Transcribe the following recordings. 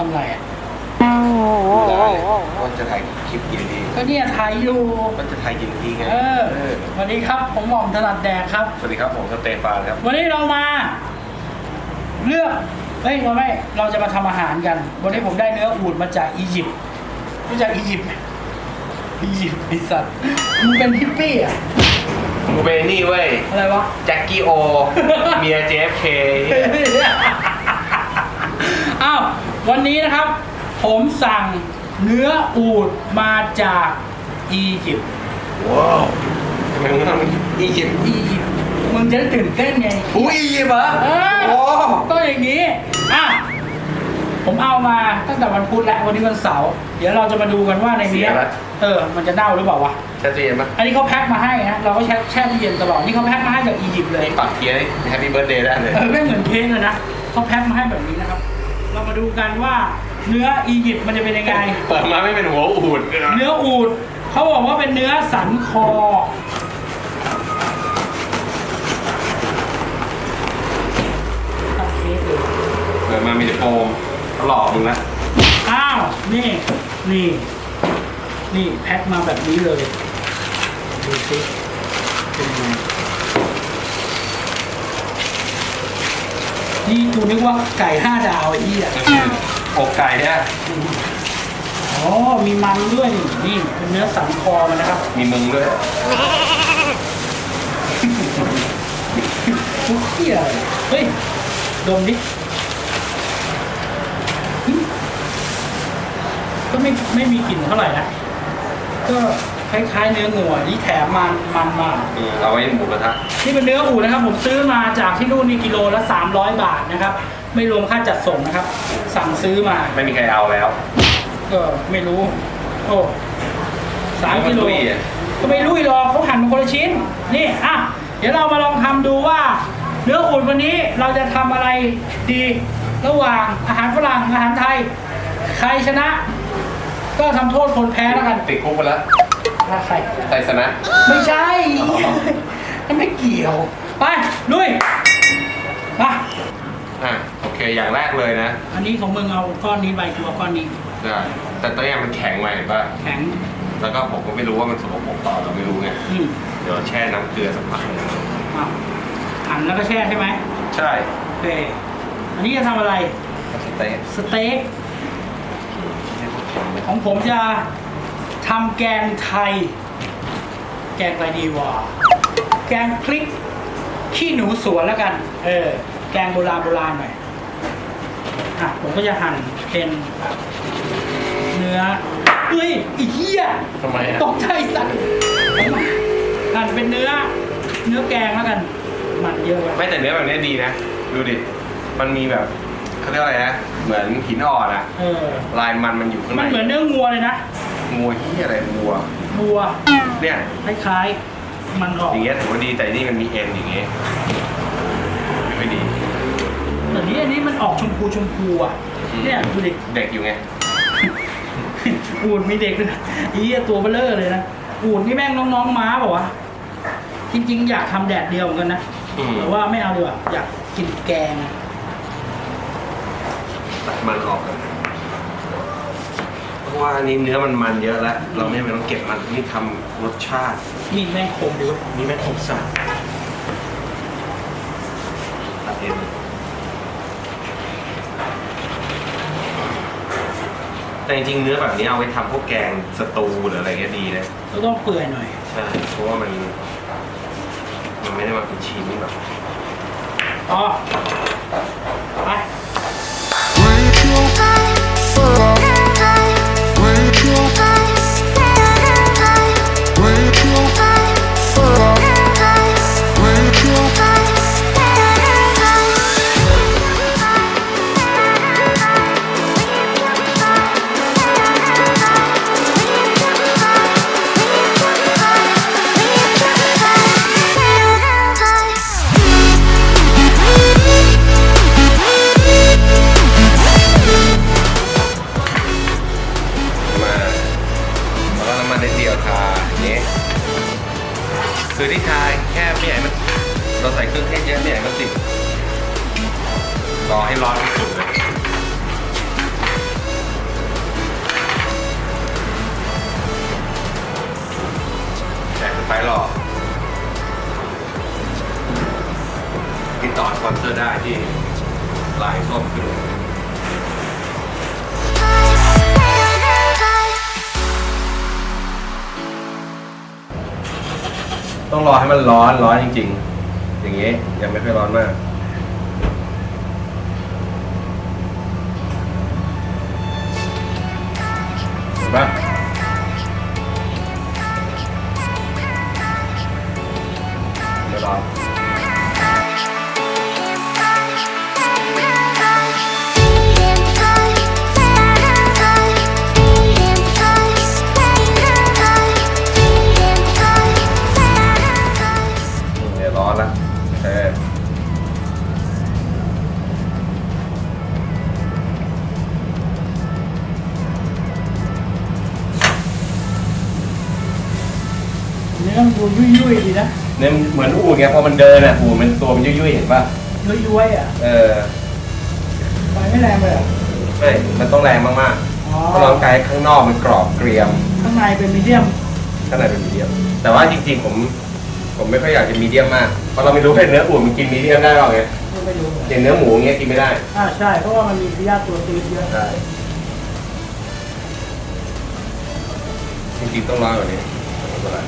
ทำไรอะดูได้เลยว่าจะถ่ายคลิปกี่นาทีก็เนี่ยถ่ายอยู่ ว่าจะถ่ายกี่นาทีไงเออเออสวัสดีครับ ผมหม่อมถนัดแดกครับ สวัสดีครับผมสเตฟานครับ วันนี้เรามา เลือกเฮ้ยเราไม่ เราจะมาทำอาหารกัน วันนี้ผมได้เนื้ออูดมาจากอียิปต์รู้จักอียิปต์ไหมอียิปต์ไอสัตว์มึงเป็นฮิปปี้อะกูเป็นนี่เว้ยอะไรวะ แจ็คกี้โอ เมียเจฟเคอ้าว วันนี้นะครับ ผมสั่งเนื้ออูดมาจากอียิปต์ว้าวทำไมมึงทำอียิปต์อียิปต์มึงจะได้ตื่นเต้นไงอุ้ยอียิปต์เหรอเออโอ้ต้องอย่างนี้อะผมเอามาตั้งแต่วันพุธแล้ววันนี้วันเสาร์เดี๋ยวเราจะมาดูกันว่าในนี้เออ มันจะเน่าหรือเปล่าวะชัดเจนปะอันนี้เขาแพ็คมาให้นะเราก็แช่แช่ตู้เย็นตลอดนี่เขาแพ็คมาให้จากอียิปต์เลยนี่ปักเทียร์แฮปปี้เบิร์ดเดย์ได้เลย เออไม่เหมือนเพลงเลยนะเขาแพ็คมาให้แบบนี้นะครับเรา มาดูกันว่าเนื้ออียิปต์มันจะเป็นยังไง เปิดมาไม่เป็นหัวอูดเนื้ออูดเขาบอกว่าเป็นเนื้อสันคอตัดเค้กเลยเปิดมามีแต่โฟมเขาหลอกมึงนะอ้าว นี่ นี่ นี่ แพ็คมาแบบนี้เลย ดูสิเป็นยังไง นี่กูนึกว่าไก่ห้าดาวไอ้ยี่อะอกไก่เนี่ยอ๋อมีมันด้วยนี่นี่เป็นเนื้อสันคอมันนะครับมีมึงด้วยทุกที่อะไรเฮ้ยดมดิหึก็ไม่ไม่มีกลิ่นเท่าไหร่นะก็ คล้ายๆเนื้องัวที่แถมมันมันมาอืมเอาไว้หมูกระทะนี่เป็นเนื้ออูนะครับ ผมซื้อมาจากที่นู่นนี่กิโลละ 300 บาทนะครับ ไม่รวมค่าจัดส่งนะครับ สั่งซื้อมาไม่มีใครเอาแล้วก็ไม่รู้ โอ้สามกิโลมันลุยอะก็ไม่รู้อีหรอกเขาหั่นเป็นคนละชิ้น นี่อะเดี๋ยวเรามาลองทำดูว่า เนื้ออุ่นวันนี้เราจะทำอะไรดี ระหว่างอาหารฝรั่งอาหารไทย ใครชนะ ก็ทำโทษคนแพ้แล้วกัน ติดคุกไปแล้ว ถ้าใคร ไทยชนะ ไม่ใช่อ๋อ นั่นไม่เกี่ยว ไปลุยมาอะโอเค อย่างแรกเลยนะ อันนี้ของมึงเอาก้อนนี้ไปกูเอาก้อนนี้ ได้ แต่ตัวเนี้ยมันแข็งมาเห็นป่ะ แข็งแล้วก็ผมก็ไม่รู้ว่ามันสกปรกต่อเราไม่รู้ไง อืมเดี๋ยวแช่น้ำเกลือสักพักหนึ่งเอาหั่นแล้วก็แช่ใช่ไหมใช่โอเคอันนี้จะทำอะไร สเต๊กสเต็กของผมจะ ทำแกงไทย แกงอะไรดีวะแกงพริก ขี้หนูสวนแล้วกัน เออ แกงโบราณโบราณหน่อยอะผมก็จะหั่นเป็นเนื้อเฮ้ยอีเหี้ยทำไมอะตกใจสัตว์หั่นเป็นเนื้อ เนื้อแกงแล้วกัน มันเยอะไปไม่แต่เนื้อแบบเนี้ยดีนะ ดูดิ มันมีแบบ เขาเรียกอะไรนะ เหมือนหินอ่อนอะเออ ลายมันมันอยู่ข้างในมันเหมือนเนื้องัวเลยนะงัวที่อะไรงัว วัวเนี่ย คล้ายๆมันออกอย่างเงี้ยถือว่าดีแต่นี่มันมีเอ็นอย่างเงี้ยไม่ค่อยดี แต่นี้อันนี้มันออกชมพูชมพูอะเนี่ยดูดิ เด็กอยู่ไงอูดมีเด็กด้วยนะอียตัวเบลเลอร์เลยนะอูดนี่แม่งน้องๆม้าเปล่าวะจริงๆ อยากทำแดดเดียวเหมือนกันนะอืมแต่ว่าไม่เอาดีกว่าอยากกินแกงอะตัด มันออกกันเพราะว่าอันนี้เนื้อมันมันเยอะแล้ว เราไม่จำเป็นต้องเก็บมันนี่ทำรสชาติ มีดแม่งคมดีเวะนี่แม่งครบสัตว์ตัดเอ็นแต่จริงๆเนื้อแบบนี้เอาไปทำพวกแกงสตูหรืออะไรเงี้ยดีนะ ก็ต้องเปื่อยหน่อย ใช่เพราะว่ามัน มันไม่ได้มาเป็นชิ้นแบบอ๋อ ไป คือที่ทายแค่ไม่ใหญ่มันเราใส่เครื่องเทศเยอะไม่ใหญ่มันติดรอให้ร้อนที่สุดเลยแต่ไปรอกินต่อสปอนเซอร์ได้ที่ลายส้มขึ้น ต้องรอให้มันร้อนร้อนจริง ๆ อย่างงี้ยังไม่ค่อยร้อนมาก เห็นปะไม่ร้อน เนี่ยมันเหมือนอูดไงพอมันเดินอะอูดมันตัวมันยุ่ยๆเห็นป่ะยุ่ยๆอะเออไฟไม่แรงเลยอะไม่มันต้องแรงมากอ๋อๆเพราะร่างกายข้างนอกมันกรอบเกรียมข้างในเป็นมีเดียมข้างในเป็นมีเดียมแต่ว่าจริงๆผม ผมไม่ค่อยอยากจะมีเดียมมากเพราะเราไม่รู้ว่าเนื้ออูดมันกินมีเดียมได้หรอไงไม่รู้เลยอย่างเนื้อหมูอย่างเงี้ยกินไม่ได้อ่าใช่ เพราะว่ามันมีพยาธิตัวตีนเยอะใช่จริงๆต้องร้อนกว่านี้ไม่เป็นไร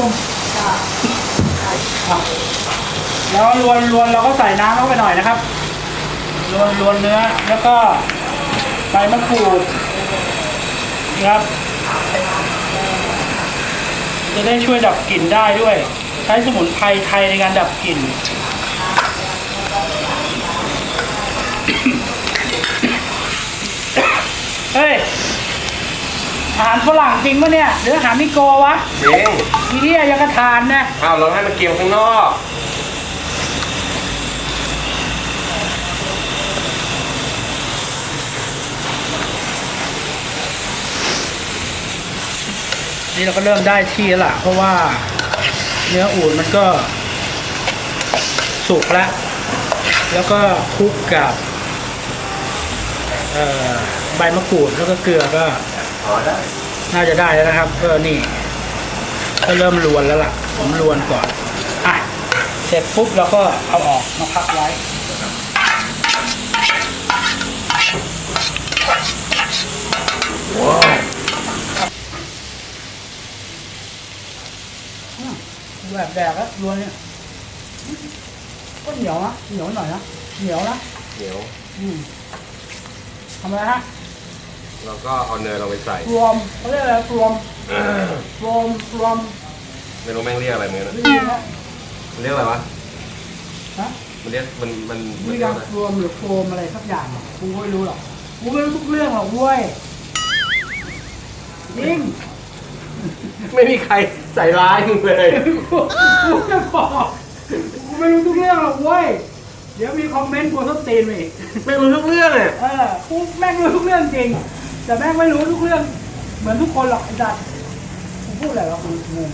ลมแล้วรวนรวนเราก็ใส่น้ำเข้าไปหน่อยนะครับรวนรวนเนื้อแล้วก็ใบมะกรูดนะครับ จะได้ช่วยดับกลิ่นได้ด้วย ใช้สมุนไพรไทยในการดับกลิ่น เฮ้ย อา หารฝรั่งจริงปะเนี่ย หรืออาหารนิโกวะจริงทีนี้ยังกระทานนะอ้าวเราให้มันเกรียมข้างนอกนี่เราก็เริ่มได้ที่แล้วล่ะ เพราะว่าเนื้ออูดมันก็ สุกแล้ว แล้วก็คลุกกับเอ่อใบมะกรูดแล้วก็เกลือก็ อ๋อได้น่าจะได้แล้วนะครับก็นี่ก็เริ่มรวนแล้วล่ะ ผมรวนก่อนอะเสร็จปุ๊บเราก็เอาออกมาพักไว้ว้าวอืมแหวกแดกแล้วรวนเนี่ยก็เหนียวนะเหนียวหน่อยนะเหนียวนะเหนียวอืมทำอะไรฮะ เราก็เอาเนยลงไปใส่ รวมเขาเรียกอะไรรวมเออรวมรวมไม่รู้แม่งเรียกอะไรเหมือนกันวินะธีนะมันเรียกอะไรวะ ฮะมันเรียกมันมันมันวิธีเรียกากรอะไรรวมหรือโฟมอะไรสักอย่างอะกูไม่รู้หรอกกูไม่รู้ทุกเรื่องหรอกเว้ยจริงไม่มีใครใส่ร้ายมึงเลย กูกูจะบอกกูไม่รู้ทุกเรื่องหรอกเว้ยเดี๋ยวมีคอมเมนต์กูส้นตีนมาอีก ไม่รู้ทุกเรื่องเลยเออกูแม่งรู้ทุกเรื่องจริง แต่แม่งไม่รู้ทุกเรื่อง เหมือนทุกคนหรอกไอ้สัตว์กูพูดอะไรวะกูงง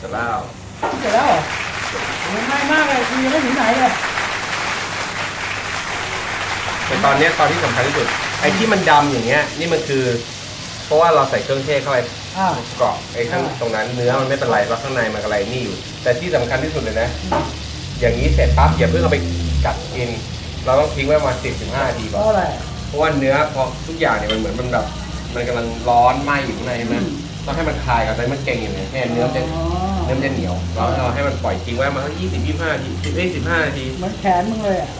จะเล่าเสร็จแล้วเหรอมันง่ายมากเลยกูยังไม่ถึงไหนเลยแต่ตอนเนี้ยตอนที่สำคัญที่สุด ไอ้ที่มันดำอย่างเงี้ย นี่มันคือ เพราะว่าเราใส่เครื่องเทศเข้าไปอ่าเกาะไอ้ข้างอ่าตรงนั้นเนื้อมันไม่เป็นไรเพราะข้างในมันอะไรนี่อยู่ แต่ที่สำคัญที่สุดเลยนะ อย่างนี้เสร็จปั๊บอย่าเพิ่งเอาไปกัดกิน เราต้องทิ้งไว้ประมาณสิบถึงห้านาทีเพก่อน ราะอะไร เพราะว่าเนื้อพอทุกอย่างเนี่ยมันเหมือนมันแบบมันกำลังร้อนไหม้อยู่ข้างในใช่ไหมอืมต้องให้มันคลายกับอะไรมันเก่งอยู่เนี่ยให้เนื้อมันจะอ๋อ เนื้อมันจะเหนียวแล้วเราให้มันปล่อยทิ้งไว้มาสักยี่สิบยี่สิบห้านาทีสิบเอ้ยสิบห้านาที เหมือนแขนมึงเลยอะ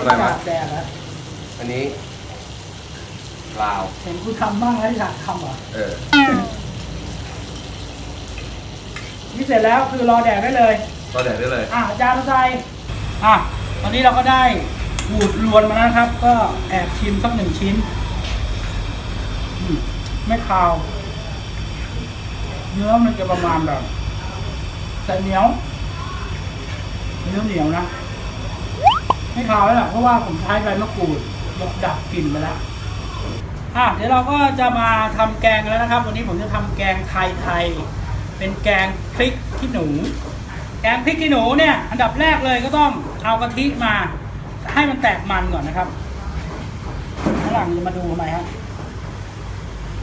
อะไรวะ ตากแดดแล้วอันนี้ ลาว เห็นกูทำบ้างแล้วอยากทำเหรอเออ นี่เสร็จแล้วคือรอแดดได้เลย ก็เดี๋ยวได้เลย อะอาจารย์ใส่อะ ตอนนี้เราก็ได้บูดรวนมาแล้วนะครับ ก็แอบชิมสักหนึ่งชิ้นอืมไม่คาว เนื้อมันจะประมาณแบบแต่เหนียวเนื้อเหนียวนะ ไม่คาวแล้วล่ะเพราะว่าผมใช้ใบมะกรูดดับกลิ่นไปแล้ว อะเดี๋ยวเราก็จะมาทำแกงแล้วนะครับ วันนี้ผมจะทำแกงไทยไทยๆเป็นแกงพริกขี้หนู แกงพริกขี้หนูเนี่ยอันดับแรกเลยก็ต้องเอากะทิมา ให้มันแตกมันก่อนนะครับฝรั่งจะมาดูทำไมครับ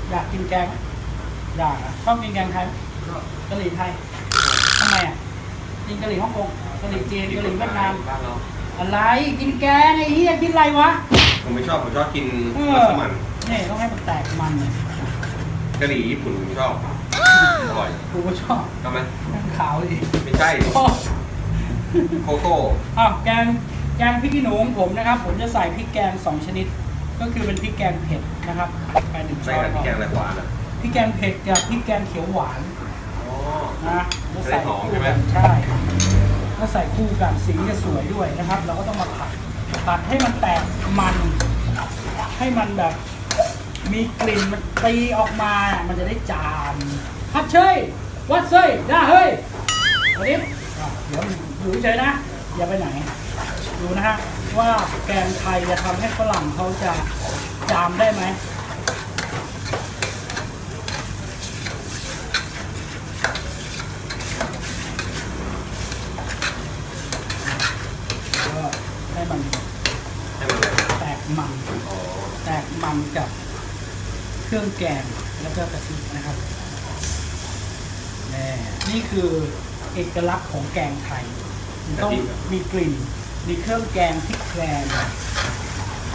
อยากกินแกงอยากชอบกินแกงไทยกะหรี่ไทยทำไมอะกินกะหรี่ฮ่องกงกะหรี่จีนกะหรี่เวียดนามอะไรกินแกงไอ้เหี้ยกินอะไรวะ ผมไม่ชอบผมชอบกินเอมัอสมั่นนี่ต้องให้มันแตกมันเลยกะหรี่ญี่ปุ่นผมชอบอร่อยกูก็ชอบทำไหมมันขาวดิไม่ใช่โอ้โคโค่อ้าวแกงแกงพริกขี้หนูของผมนะครับ ผมจะใส่พริกแกงสองชนิด ก็คือเป็นพริกแกงเผ็ดนะครับไปหนึ่งใส่ช้อนกับพริกแกงอะไรหวานอะพริกแกงเผ็ดกับพริกแกงเขียวหวาน อ๋อ นะจะใส่จะได้หอมคู่ใช่ไหมกันใช่ก็ใส่คู่กันสีจะสวยด้วยนะครับ เราก็ต้องมาผัด ตัดให้มันแตกมัน ให้มันแบบ มีกลิ่นมันตีออกมา มันจะได้จามฮัดเชยวัดเซยได้เฮ้ยวันนี้เดี๋ยวอยู่เฉยนะ อย่าไปไหน ดูนะฮะว่าแกงไทยจะทำให้ฝรั่งเขาจะจามได้ไหม ก็ให้มัน ให้มันอะไร แตก มันอ๋อแตกมันกับเครื่องแกงแล้วก็กะทินะครับแน่นี่คือเอกลักษณ์ของแกงไทยมันต้องมีกลิ่น มีเครื่องแกงพริกแกง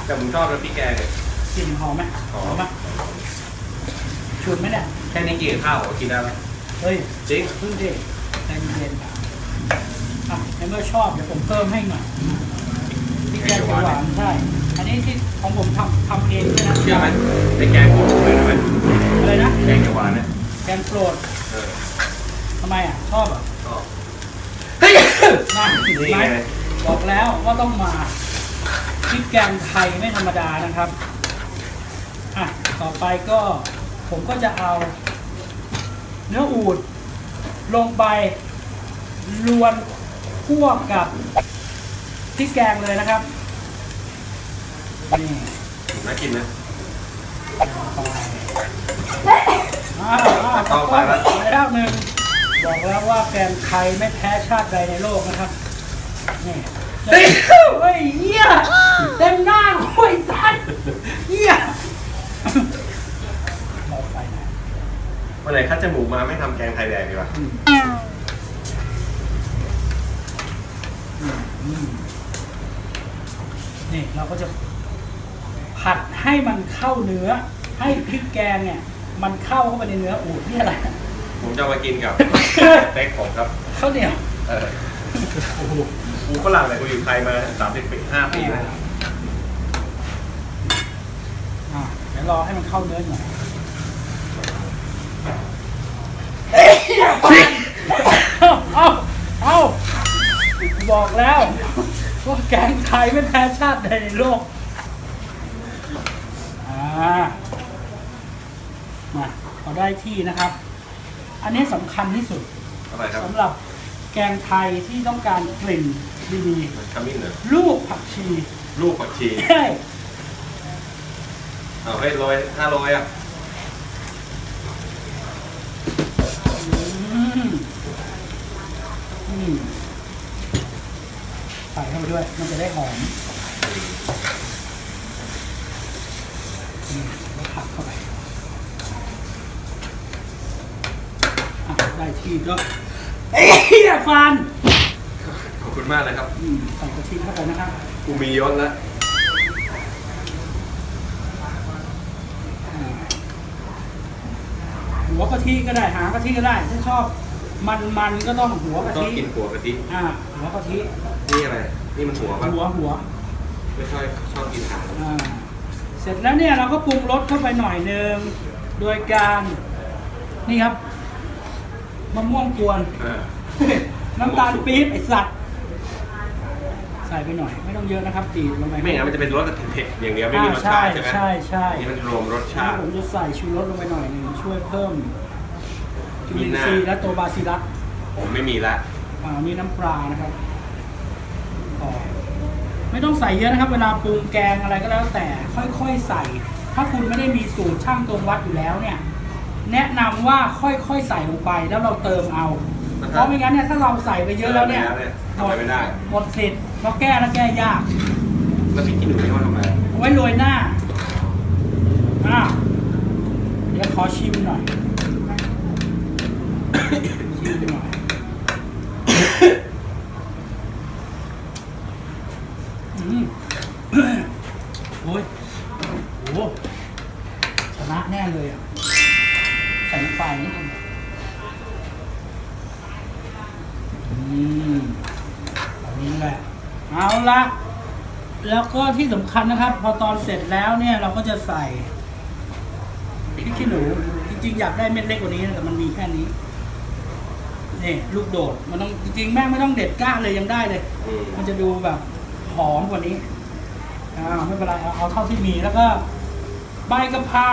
แต่ผมชอบนะพริกแกงเนี่ยกลิ่นหอมไหมหอมไหมชุนไหมเนี่ยแค่นี้กินกับข้าวผมกินได้ไหมเฮ้ยจริงพึ่งดิใจเย็นๆอะในเมื่อชอบเดี๋ยวผมเพิ่มให้หน่อยพริกแกงเขียวหวานใช่ อันนี้ที่ของผมทำทำเองด้วยนะเชื่อไหมในแกงผมเลยนะไหมอะไรนะแกงเขียวหวานเนี่ยแกงโปรดเออทำไมอะ ชอบอะชอบมาถึงนี่ไหมไงบอกแล้วว่าต้องมาพริกแกงไทยไม่ธรรมดานะครับอะต่อไปก็ผมก็จะเอา เนื้ออูด ลงไปรวนคั่วกับพริกแกงเลยนะครับ นี่น่ากินนะอ้าวอ้าวเข้าไปแล้วไปแล้วหนึ่งบอกแล้วว่าแกงไทยไม่แพ้ชาติใดในโลกนะครับนี่เฮ้ยเหี้ยเต็มหน้าห้วยสันเหี้ยเราไปไหนวันไหนคัดจมูกมาไม่ทำแกงไทยแดงดีกว่าอืมอืมอืมนี่เราก็จะ ผัดให้มันเข้าเนื้อ ให้พริกแกงเนี่ย มันเข้าเข้าไปในเนื้ออูดนี่อะไรผมจะเอามากินกับ สเต็กผมครับ ข้าวเหนียวเออโอ้โหกูฝรั่งเลยกูอยู่ไทยมาสามสิบปีห้าปีแล้วอะเดี๋ยวรอให้มันเข้าเนื้อหน่อยเอาเอาเอาบอกแล้วว่าแกงไทยไม่แพ้ชาติใดในโลก อ่ามาเอาได้ที่นะครับ อันนี้สำคัญที่สุดทำไมครับสำหรับแกงไทยที่ต้องการกลิ่นดีขมิ้นเหรอๆลูกผักชีลูกผักชีใช่เอาให้โรยถ้าโรยอะอืมอืมใส่เข้าไปด้วย มันจะได้หอมอืมแล้วผักเข้าไปอะ ได้ที่ก็เอ้ยฟันขอบคุณมากนะครับอืมใส่กระเทียมเข้าไปนะครับกูมียศแล้วอ่าหัวกะทิก็ได้หางกะทิก็ได้ถ้าชอบมันมันๆก็ต้องหัวกะต้องทิกินหัวกะทิอ่าหัวกะทินี่อะไร นี่มันหัวป่ะหัวหัว ไม่ชอบชอบกินหางอ่าเสร็จแล้วเนี่ยเราก็ปรุงรสเข้าไปหน่อยหนึ่งโดยการนี่ครับมะม่วงกวนเออน้ำตาลปี๊บไอสัตว์ ใส่ไปหน่อย ไม่ต้องเยอะนะครับบีบลงไปไม่งั้นมันจะเป็นรสเผ็ดๆอย่างเดียวไม่อ่ามีรสใช่ชาติใช่ไหมใช่ใช่นี่มันรวมรสชาติ ผมจะใส่ชูรสลงไปหน่อยหนึงช่วยเพิ่มจุมีลินหน้าทรีย์และตัวบาซิลัสผมไม่มีละอ่านี่น้ำปลานะครับอ๋อไม่ต้องใส่เยอะนะครับ เวลาปรุงแกงอะไรก็แล้วแต่ค่อยๆใส่ ถ้าคุณไม่ได้มีสูตรช่างตรงวัดอยู่แล้วเนี่ย แนะนำว่าค่อยๆใส่ลงไปแล้วเราเติมเอา เพราะไม่งั้นเนี่ยถ้าเราใส่ไปเยอะแล้วเนี่ยทำอะไรไม่ได้ หมดสิทธิ์เราแก้แล้วแก้ยาก แล้วพี่กินหนูนี่เขาทำอะไรเอาไว้โรยหน้า อ่า เดี๋ยวขอชิมหน่อย ชิมหน่อย อืม แล้วก็ที่สำคัญนะครับ พอตอนเสร็จแล้วเนี่ยเราก็จะใส่พริกขี้หนูจริงๆอยากได้เม็ดเล็กกว่านี้นะแต่มันมีแค่นี้นี่ลูกโดดมันต้องจริงๆแม่งไม่ต้องเด็ดก้านเลยยังได้เลย อืมมันจะดูแบบหอมกว่านี้อ่าไม่เป็นไรเอาเอาเท่าที่มีแล้วก็ใบกะเพรา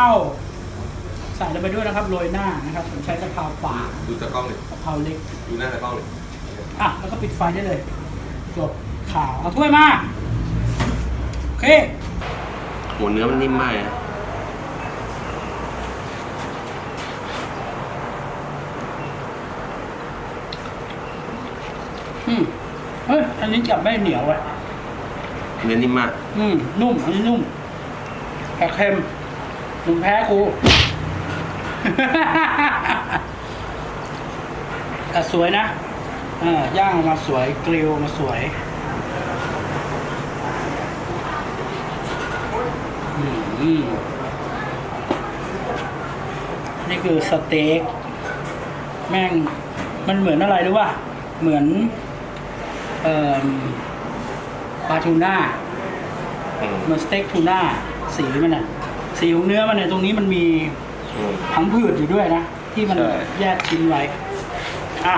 ใส่ลงไปด้วยนะครับโรยหน้านะครับผมใช้กะเพราป่าดูตะกล้องดิกะเพราเล็ก ดูหน้าตะกล้องดิอะแล้วก็ปิดไฟได้เลยจบข่าวเอาถ้วยมา โอเคโหเนื้อมันนิ่มมากนะอืมเฮ้ยอันนี้จับไม่เหนียวอะเนื้อนิ่มมาก อืมนุ่มอันนี้นุ่มแต่เค็มมึงแพ้กู แต่สวยนะอ่าย่างออกมาสวยกริลมาสวย อืมอืมนี่คือสเต็กแม่งมันเหมือนอะไรรู้ป่ะเหมือนเอ่อปลาทูน่าอืมเหมือนสเต็กทูน่าสีมันอะสีของเนื้อมันเนี่ยตรงนี้มันมีอืมทั้งพืชอยู่ด้วยนะ ที่มันใช่แยกชิ้นไว้อะ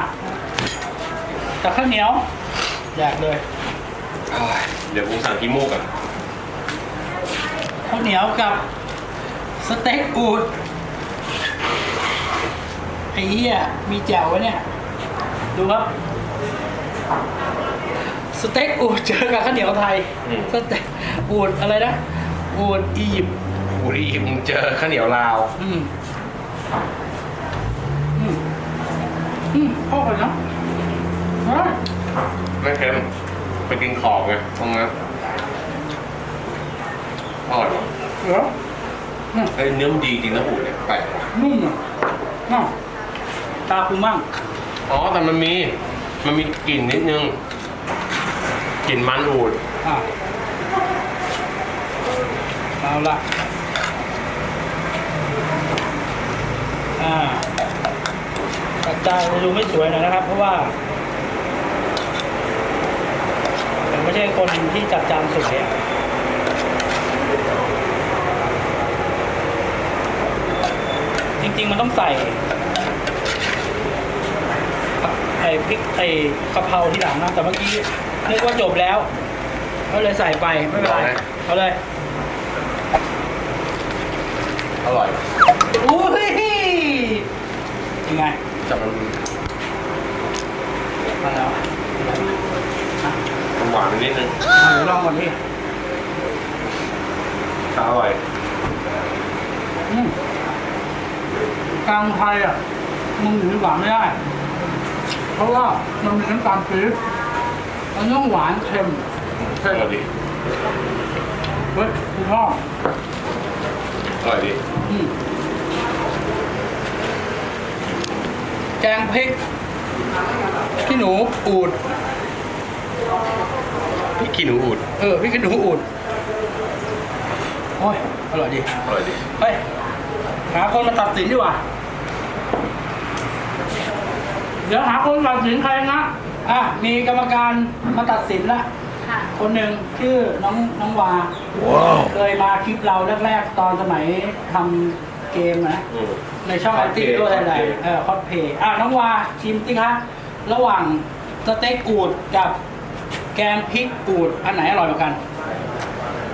กับข้าวเหนียวแยกเลยอ้ายเดี๋ยวผมสั่งกิโมก่อน ข้าวเหนียวกับสเต็กอูดไอ้เหี้ยมีแจ่วไว้เนี่ย ดูครับ สเต็กอูดเจอกับข้าวเหนียวไทยอืม สเต็กอูดอะไรนะอูดอียิปต์บุรีมึงเจอข้าวเหนียวลาว อืมอืมอืมเข้ากันนะเฮ้ยไม่เค็มไปกินขอบไงตรงนั้น อร่อยว่ะเดี๋ยวอืมไอ้ยเนื้อมันดีจริงนะอูดเนี่ยแปลกว่ะนุ่มอะน่าตาคุณมั่งอ๋อแต่มันมี มันมีกลิ่นนิดนึงกลิ่นมันอูดอะเอาละอ่ากระจายดูไม่สวยหน่อยนะครับ เพราะว่าผมไม่ใช่คนที่จัดจานสวยอะ ริงๆมันต้องใส่ไอ้พริกไอ้กะเพราที่หลังนะแต่เมื่อกี้นึกว่าจบแล้วก็เลยใส่ไปไม่เป็นไรเอาเลยอร่อยอุ้ยยังไงแต่มันมาแล้วอะมันหวานไปนิดนึงอะเดี๋ยวลองก่อนพี่แต่อร่อย อืม กลางไทยอะมึงหรือหวานไม่ได้ เพราะว่ามันมีน้ำตาลปี๊บมันต้องหวานเค็มอร่อยดีเฮ้ยคุณพ่ออร่อยดีอืมแกงพริกพี่หนูอูดพี่ขี้หนูอูดเออพี่ขี้หนูอูดโอ้ยอร่อยดีอร่อยดี เฮ้ยหาคนมาตัดสินดีกว่า เดี๋ยวหาคนตัดสินใครนะ อะ มีกรรมการมาตัดสินละ ค่ะ คนหนึ่งชื่อน้องน้องวาว้าวเคยมาคลิปเราแรกๆ ตอนสมัยทำเกมนะ อืม ในช่องไอทีด้วยอะไรเออคอสเพย์อะ น้องวาชิมสิคะ ระหว่างสเต็กอูดกับแกงพริกอูดอันไหนอร่อยกว่ากัน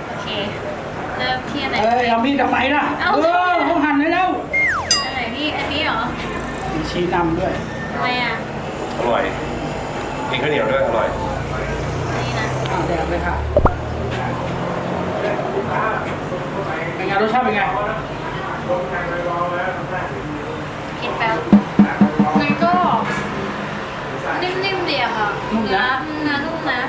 โอเค เริ่มที่อันไหน เอ้ยเอามีดทำไมนะเอาเออเขาหั่นไว้แล้วอันไหนพี่ อันนี้เหรอ มีชี้นำด้วย ทำไมอะ อร่อยกินข้าวเหนียวด้วยอร่อยอันนี้นะ อ่าแดกเลยค่ะเป็นไงรสชาติเป็นไง คิดแป๊บมันก็นิ่มๆดีอะค่ะนุ่มเนื้อนะ เนื้อนุ่มนะ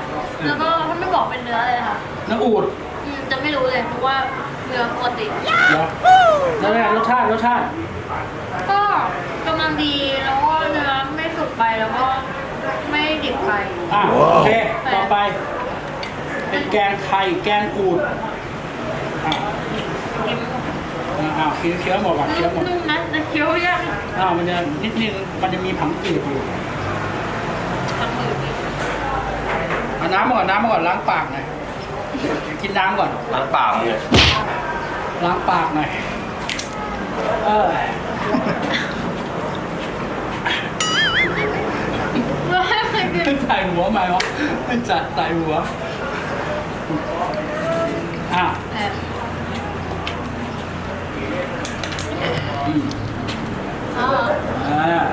แล้วก็ถ้าไม่บอกเป็นเนื้อเลยค่ะน้ำอูดอืมจะไม่รู้เลยเพราะว่าเนื้อปกติ เหรอแล้วเนี่ยรสชาติรสชาติ ก็กำลังดีแล้วก็เนื้อ ไม่สุกไปแล้วก็ไม่ดิบไป อะโอเค ต่อไป เป็นแกงไทยแกงอูดอะกินอ้าวเคี้ยวเคี้ยวหมดก่อนเคี้ยวหมดนุ่มๆนะแต่เคี้ยวยากอ้าวมันจะนิดนึงมันจะมีผังจืดอยู่ทำมือดิเอาน้ำมาก่อนน้ำมาก่อนล้างปากหน่อยกินน้ำก่อนล้างปากมึงอะล้างปากหน่อยเออ ให้ใครกินใส่หัวไหมวะไม่จัดใส่หัว อะเอออืมอ๋อ อ่า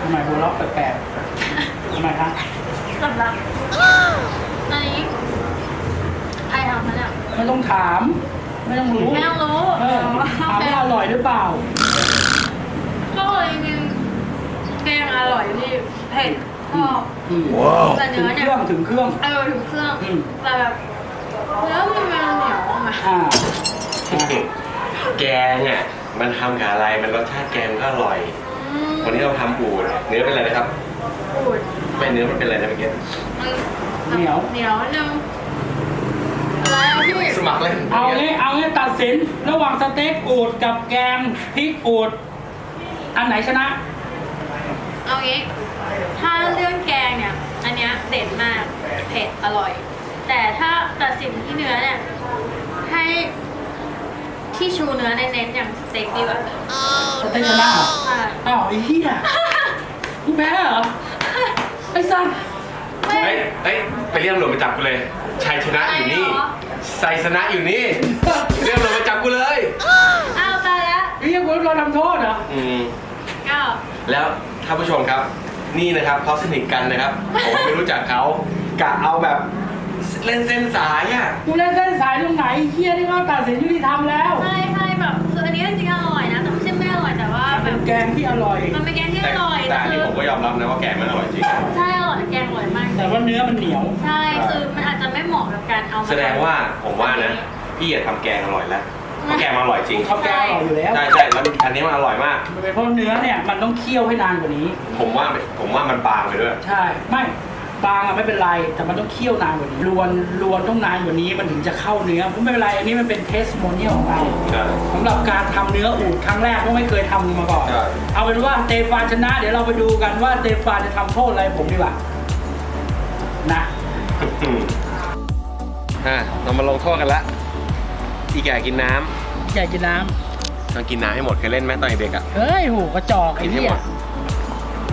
ทำไมหัวเราะแปลกๆทำไมคะ สำหรับอันนี้ใครทำคะเนี่ย ไม่ต้องถาม ไม่ต้องรู้ ไม่ต้องรู้ เออถามว่าอร่อยหรือเปล่า ก็เลยจริงๆแกงอร่อยที่เผ็ดชอบ อืม แต่ ถึ เนื้ ง อ เค เนี่ย รื่องถึงเครื่อง เออถึงเครื่อง อืม แต่แบบเนื้อมันเหนียวอะ อ่า แกงอะ มันทำกับอะไร มันรสชาติแกงก็อร่อยอืมวันนี้เราทำอูดเนื้อเป็นอะไรนะครับ อูดไม่เนื้อมันเป็นอะไรนะเมื่อกี้มันเหนียวเหนียวนิดนึงอะไรอะพี่สมัครเล่นเอางี้เอางี้ตัดสินระหว่างสเต็กอูดกับแกงพริกอูดอันไหนชนะ เอางี้ ถ้าเรื่องแกงเนี่ย อันเนี้ยเด็ดมาก เผ็ดอร่อย แต่ถ้าตัดสินที่เนื้อเนี่ยให้ ที่ชูเนื้อเน้นๆอย่างสเต็กดีกว่าสเต็กชนะเหรอใช่อ้าวไอ้เหี้ยกูแพ้เหรอ ไอ้สัสไม่เฮ้ยเฮ้ยไปเรียกตำรวจมาจับกูเลย ชัยชนะอยู่นี่ใช่เหรอ ไซสนะอยู่นี่ เรียกตำรวจมาจับกูเลย อ้าวตายแล้วไอ้เหี้ยกูโดนทำโทษเหรอ อืมก็แล้วท่านผู้ชมครับ นี่นะครับเขาสนิทกันนะครับ ผมไม่รู้จักเขากะเอาแบบเล่นเส้นสายอะ กูเล่นเส้นสายตรงไหนไอ้เหี้ยนี่ก็ตัดสินยุติธรรมแล้ว กงที่อร่อย มันเป็นแกงที่แต่อร่อยแต่แต่อันคืนี้อผมก็ยอมรับนะว่าแกงมันอร่อยจริง ใช่อร่อยแกงอร่อยมาก แต่ว่าเนื้อมันเหนียว ใช่คือมันอาจจะไม่เหมาะกับการเอามแสดงว่าผมว่านะ พี่อย่าทำแกงอร่อยแล้วเพราะแกงมันอร่อยจริงเขาแกงอร่อยอยู่แล้วใช่ใช่แล้วอันนี้มันอร่อยมาก มันเป็นเพราะเนื้อเนี่ยมันต้องเคี่ยวให้นานกว่านี้ ผมว่าผมว่ามันบางไปด้วย ใช่ ไม่ บางอะไม่เป็นไรแต่มันต้องเคี่ยวนานกว่านี้รวนรวนต้องนานกว่านี้มันถึงจะเข้าเนื้อผมไม่เป็นไรอันนี้มันเป็นเทสโมเนียของเราใช่ สำหรับการทำเนื้ออูดครั้งแรกก็ไม่เคยทำมาก่อน ใช่ เอาเป็นว่าเตฟานชนะ เดี๋ยวเราไปดูกันว่าเตฟานจะทำโทษอะไรผมดีกว่านะอืมอะเรามาลงโทษกันละอีแก่กินน้ำอยากกินน้ต้องกินน้ำให้หมดเคยเล่นไหมตอนเด็กๆอะำเฮ้ยโหกระจอกไอ้กินให้เหี้หมยด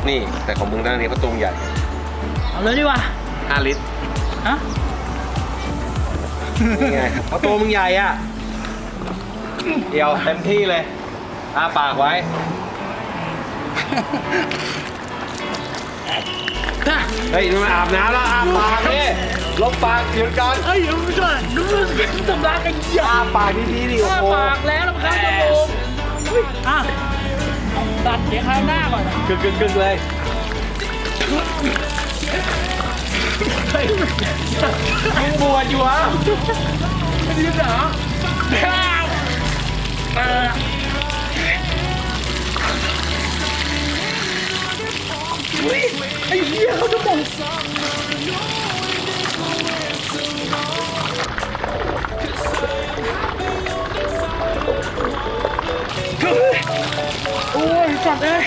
นี่แต่ของมึงด้านนี้เขาตุงใหญ่ เอาเลยดีกว่า5ลิตรฮะนี่ไงเพราะตัวมึงใหญ่อะ เดียวเต็มที่เลยอ้าปากไว้เฮ้ยนี่มันอาบน้ำแล้วอ้าปากนี่ลบปากหยุดก่อนเฮ้ยดูก่อนดูทำร้ายกันเหี้ยอ้าปากดีๆดิโอ้อ้าโหปากแล้วนะครับจมูกอุ้ยอะตัดเดี๋ยวคราวหน้าก่อน กึกกึกกึกเลย มึงบวชอยู่เหรอไม่ได้เหรอเอออุ้ยไอ้เหี้ยเขาจะบอกเฮ้ยโอ้ยสัตว์เอ้ย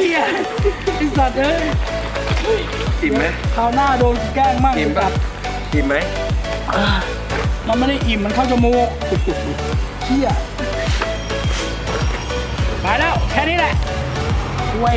เหี้ยไอ้สัตว์เอ้ยอิ่มไหมคราวหน้าโดนแกล้งมั่งอิ่มปะสัตว์อิ่มไหมอ่ามันไม่ได้อิ่มมันเข้าจมูกเหี้ยไปแล้วแค่นี้แหละอวย